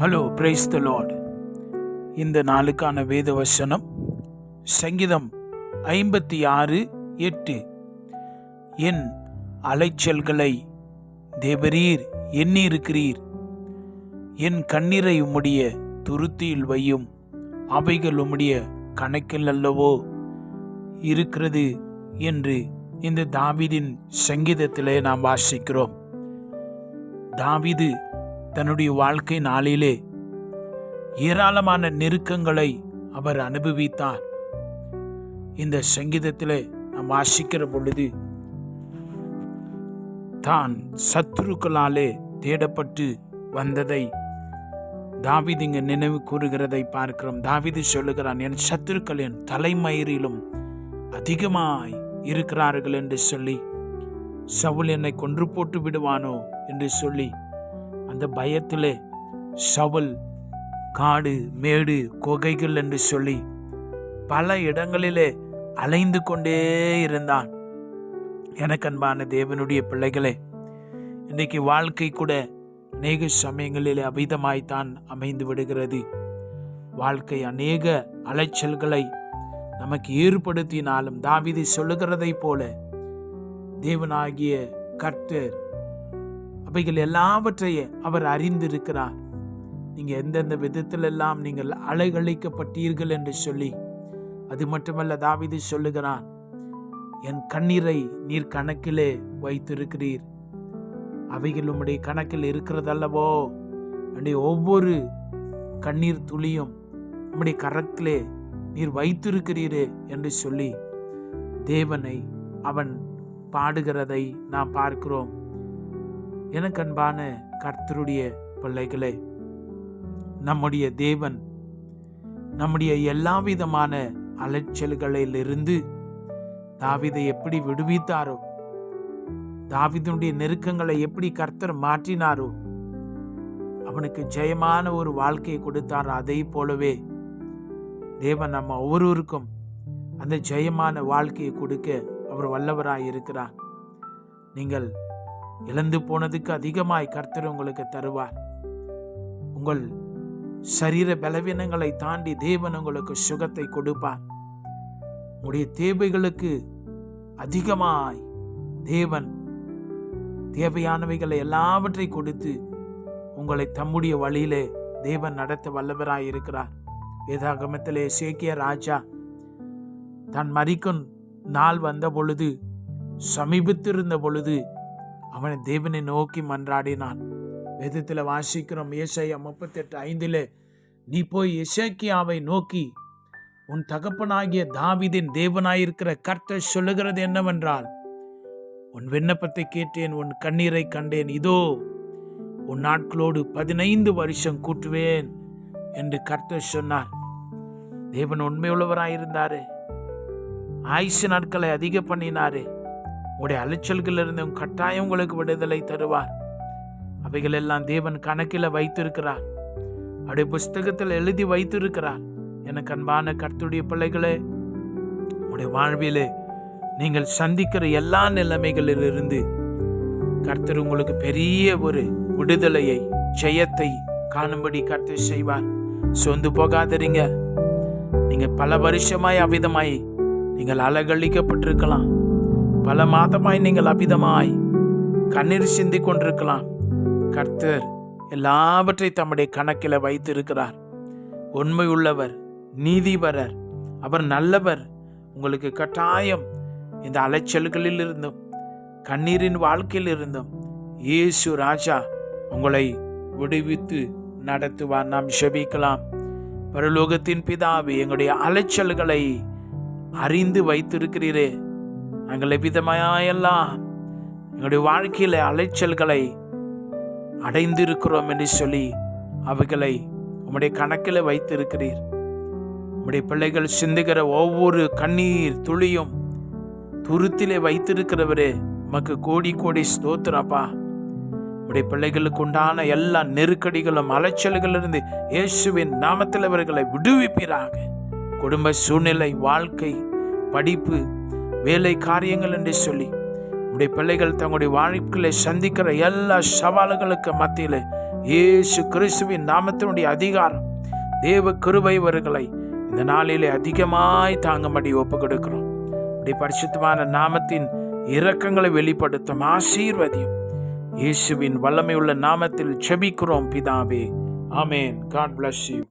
Hello praise the Lord இந்த நாளுக்கான வேத வசனம் சங்கீதம் ஐம்பத்தி ஆறு எட்டு. என் அலைச்சல்களை தேவரீர் எண்ணி இருக்கிறீர் என் கண்ணீரை உம்முடைய துருத்தியில் வையும் அவைகள் உம்முடைய கணக்கில் அல்லவோ இருக்கிறது என்று இந்த தாவிதின் சங்கீதத்திலே நாம் வாசிக்கிறோம். தாவிது தன்னுடைய வாழ்க்கை நாளிலே ஏராளமான நெருக்கங்களை அவர் அனுபவித்தார். இந்த சங்கீதத்தில் நாம் வாசிக்கிற பொழுது தான் சத்துருக்களாலே தேடப்பட்டு வந்ததை தாவிது இங்கே நினைவு கூறுகிறதை பார்க்கிறோம். தாவிது சொல்லுகிறான் என் சத்துருக்கள் என் தலைமயிரிலும் அதிகமாய் இருக்கிறார்கள் என்று சொல்லி சவுல் என்னை கொன்று போட்டு விடுவானோ? என்று சொல்லி அந்த பயத்திலே சவுல் காடு மேடு குகைகள் என்று சொல்லி பல இடங்களிலே அலைந்து கொண்டே இருந்தான். எனக்கு அன்பான தேவனுடைய பிள்ளைகளே இன்னைக்கு வாழ்க்கை கூட அநேக சமயங்களிலே அபிதமாய்த்தான் அமைந்து விடுகிறது. வாழ்க்கை அநேக அலைச்சல்களை நமக்கு ஏற்படுத்தினாலும் தாவிதி சொல்லுகிறதைப் போல தேவனாகிய கர்த்தர் அவைகள் எல்லாவற்றையும் அவர் அறிந்திருக்கிறார். நீங்கள் எந்தெந்த விதத்திலெல்லாம் நீங்கள் அலைகழிக்கப்பட்டீர்கள் என்று சொல்லி அது மட்டுமல்ல தாவிது சொல்லுகிறான் என் கண்ணீரை நீர் கணக்கிலே வைத்திருக்கிறீர். அவைகள் உம்முடைய கணக்கில் இருக்கிறதல்லவோ? என்னுடைய ஒவ்வொரு கண்ணீர் துளியும் உம்முடைய கரத்திலே நீர் வைத்திருக்கிறீரே என்று சொல்லி தேவனை அவன் பாடுகிறதை நாம் பார்க்கிறோம். எனக்கு அன்பான கர்த்தருடைய பிள்ளைகளே நம்முடைய தேவன் நம்முடைய எல்லா விதமான அலைச்சல்களிலிருந்து தாவிதை எப்படி விடுவித்தாரோ தாவிதனுடைய நெருக்கங்களை எப்படி கர்த்தர் மாற்றினாரோ அவனுக்கு ஜெயமான ஒரு வாழ்க்கையை கொடுத்தாரோ. அதை போலவே தேவன் நம்ம ஒவ்வொருவருக்கும் அந்த ஜெயமான வாழ்க்கையை கொடுக்க அவர் வல்லவராய் இருக்கிறார் நீங்கள் இழந்து போனதுக்கு அதிகமாய் கர்த்தர் உங்களுக்கு தருவார். உங்கள் சரீர பலவீனங்களை தாண்டி தேவன் உங்களுக்கு சுகத்தை கொடுப்பார். உங்களுடைய தேவைகளுக்கு அதிகமாய் தேவன் தேவையானவைகளை எல்லாவற்றை கொடுத்து உங்களை தம்முடைய வழியிலே தேவன் நடத்த வல்லவராய் இருக்கிறார். வேதாகமத்திலே சேக்கிய ராஜா தான் மறிக்கும் நாள் வந்த பொழுது சமீபித்திருந்த பொழுது அவன் தேவனை நோக்கி மன்றாடினான். வேதத்தில் வாசிக்கிறோம் ஏசையா முப்பத்தெட்டு ஐந்தில் நீ போய் இசைக்கியாவை நோக்கி உன் தகப்பனாகிய தாவிதின் தேவனாயிருக்கிற கர்த்தர் சொல்லுகிறது என்னவென்றால் உன் விண்ணப்பத்தை கேட்டேன் உன் கண்ணீரை கண்டேன். இதோ உன் நாட்களோடு பதினைந்து வருஷம் கூட்டுவேன் என்று கர்த்தர் சொன்னார். தேவன் உண்மையுள்ளவராயிருந்தாரு. ஆயுசு நாட்களை அதிக பண்ணினாரு. உங்களுடைய அலைச்சல்களிலிருந்து கட்டாயம் உங்களுக்கு விடுதலை தருவார். அவைகளெல்லாம் தேவன் கணக்கில் வைத்திருக்கிறார். அவருடைய புஸ்தகத்தில் எழுதி வைத்திருக்கிறார். எனக்கு அன்பான கர்த்துடைய பிள்ளைகளே உங்களுடைய வாழ்விலே நீங்கள் சந்திக்கிற எல்லா நிலைமைகளிலிருந்து கர்த்தர் உங்களுக்கு பெரிய ஒரு விடுதலையை ஜெயத்தை காணும்படி கர்த்தர் செய்வார். சொந்து போகாதீங்க நீங்கள் பல வருஷமாய் அவிதமாய் நீங்கள் அலகழிக்கப்பட்டிருக்கலாம். பல மாதமாய் நீங்கள் அபிதமாய் கண்ணீர் சிந்தி கொண்டிருக்கலாம். கர்த்தர் எல்லாவற்றை தம்முடைய கணக்கில் வைத்திருக்கிறார். உண்மை உள்ளவர் நீதிபரர் அவர் நல்லவர். உங்களுக்கு கட்டாயம் இந்த அலைச்சல்களில் இருந்தும் கண்ணீரின் வாழ்க்கையில் இருந்தும் இயேசு ராஜா உங்களை விடுவித்து நடத்துவார். நாம் செபிக்கலாம் பரலோகத்தின் பிதாவே எங்களுடைய அலைச்சல்களை அறிந்து வைத்திருக்கிறீரே. நாங்கள் எவ்விதமாயெல்லாம் எங்களுடைய வாழ்க்கையில் அலைச்சல்களை அடைந்திருக்கிறோம் என்று சொல்லி அவைகளை உம்முடைய கணக்கில் வைத்திருக்கிறீர். உம்முடைய பிள்ளைகள் சிந்துகிற ஒவ்வொரு கண்ணீர் துளியும் துருத்திலே வைத்திருக்கிறவரே உமக்கு கோடி கோடி ஸ்தோத்திரப்பா உடைய பிள்ளைகளுக்கு உண்டான எல்லா நெருக்கடிகளும் அலைச்சல்களிலிருந்து இயேசுவின் நாமத்தில் அவர்களை விடுவிப்பீராக. குடும்ப சூழ்நிலை வாழ்க்கை படிப்பு வேலை காரியங்கள் என்று சொல்லி உடைய பிள்ளைகள் தங்களுடைய வாழ்க்கையில சந்திக்கிற எல்லா சவால்களுக்கு மத்தியில் இயேசு கிறிஸ்துவின் நாமத்தினுடைய அதிகாரம் தேவ கிருபை இந்த நாளிலே அதிகமாய் தாங்கும்படி ஒப்பு கொடுக்கிறோம் இப்படி பரிசுத்தமான நாமத்தின் இரக்கங்களை வெளிப்படுத்தும் ஆசீர்வதியும் இயேசுவின் வல்லமையுள்ள நாமத்தில் செபிக்கிறோம் பிதாவே. ஆமேன். God bless you